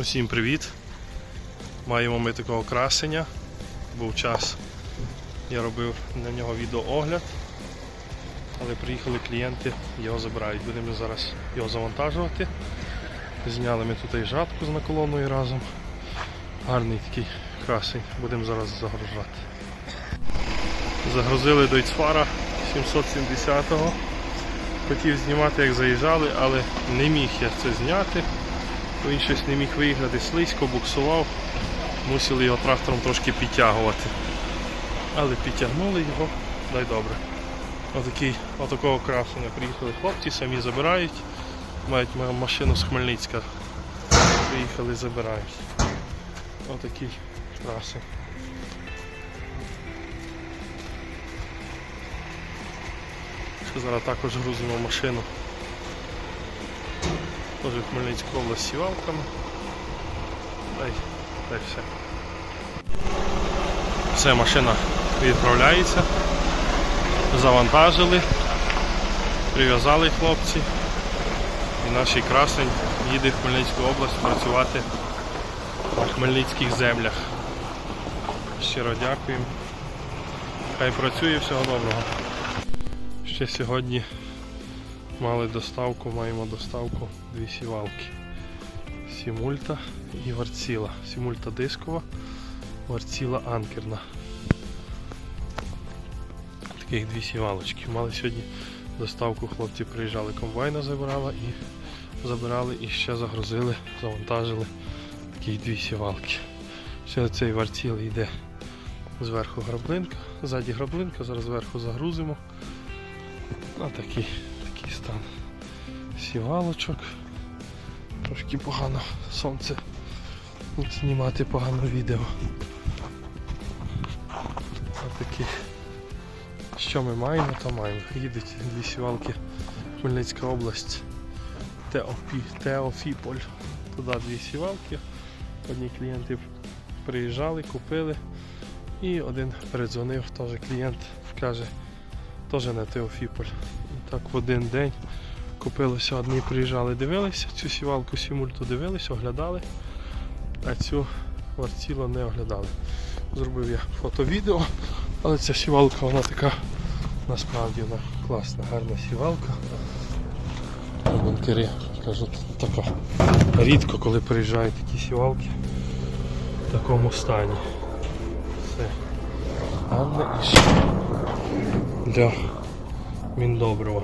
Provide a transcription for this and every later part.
Усім привіт! Маємо ми такого красення. Був час, я робив на нього відеоогляд, але приїхали клієнти, його забирають. Будемо зараз його завантажувати. Зняли ми тут і жатку з наколоною разом. Гарний такий красень, будемо зараз загружати. Загрузили до Іцфара 770-го. Хотів знімати, як заїжджали, але не міг я це зняти. Він щось не міг виїхати слизько, буксував, мусили його трактором трошки підтягувати. Але підтягнули його, дай добре. Отакий, отакого красення приїхали хлопці, самі забирають. Мають машину з Хмельницька. Приїхали, забирають. Отакий. Що Зараз також грузимо машину. Теж в Хмельницьку область сівалками. Та й, все. Все, машина відправляється. Завантажили, прив'язали хлопці. І наш красень їде в Хмельницьку область працювати на хмельницьких землях. Щиро дякуємо. Хай працює, всього доброго. Ще сьогодні мали доставку, маємо доставку дві сівалки. Сімульта і варціла. Сімульта дискова, варціла анкерна. Таких дві сівалочки. Мали сьогодні доставку, хлопці приїжджали, комбайна забирали і забирали і ще загрузили, завантажили такі дві сівалки. Ще цей варціл йде зверху граблинка, ззаді граблинка, зараз зверху загрузимо. А такий, такий стан сівалочок. Трошки погано сонце знімати погано відео. Отакі. Що ми маємо, то маємо. Їдуть дві сівалки Хмельницька область. Теофі, Теофіполь. Туди дві сівалки. Одні клієнти приїжджали, купили. І один передзвонив, теж клієнт каже, теж на Теофіполь. Так в один день купилося, одні приїжджали, дивилися, цю сівалку сімульту дивилися, оглядали, а цю варціло не оглядали. Зробив я фото-відео, але ця сівалка вона така насправді вона класна, гарна сівалка. А Банкери кажуть, така рідко, коли приїжджають такі сівалки в такому стані. Все гарне і для міндобрива.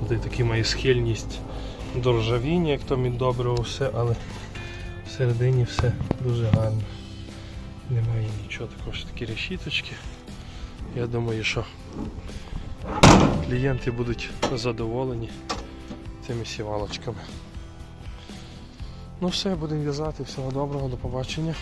Туди такі має схильність до ржавіння, як то міндобриво все, але всередині все дуже гарно. Немає нічого також такі решіточки. Я думаю, що клієнти будуть задоволені цими сівалочками. Ну все, будемо в'язати. Всього доброго, до побачення.